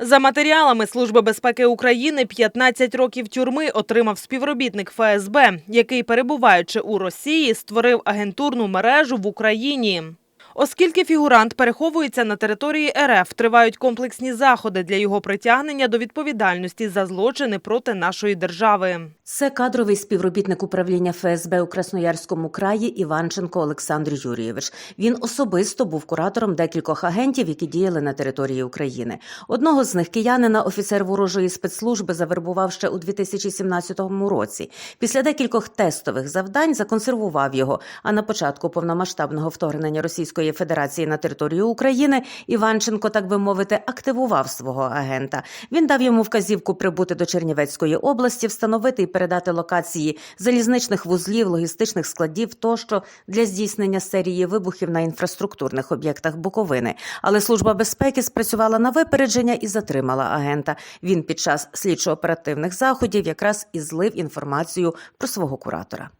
За матеріалами Служби безпеки України 15 років тюрми отримав співробітник ФСБ, який, перебуваючи у Росії, створив агентурну мережу в Україні. Оскільки фігурант переховується на території РФ, тривають комплексні заходи для його притягнення до відповідальності за злочини проти нашої держави. Це кадровий співробітник управління ФСБ у Красноярському краї Іванченко Олександр Юрійович. Він особисто був куратором декількох агентів, які діяли на території України. Одного з них киянина офіцер ворожої спецслужби завербував ще у 2017 році. Після декількох тестових завдань законсервував його. А на початку повномасштабного вторгнення Російської Федерації на територію України Іванченко, так би мовити, активував свого агента. Він дав йому вказівку прибути до Чернівецької області, встановити і передати локації залізничних вузлів, логістичних складів тощо для здійснення серії вибухів на інфраструктурних об'єктах Буковини. Але служба безпеки спрацювала на випередження і затримала агента. Він під час слідчо-оперативних заходів якраз і злив інформацію про свого куратора.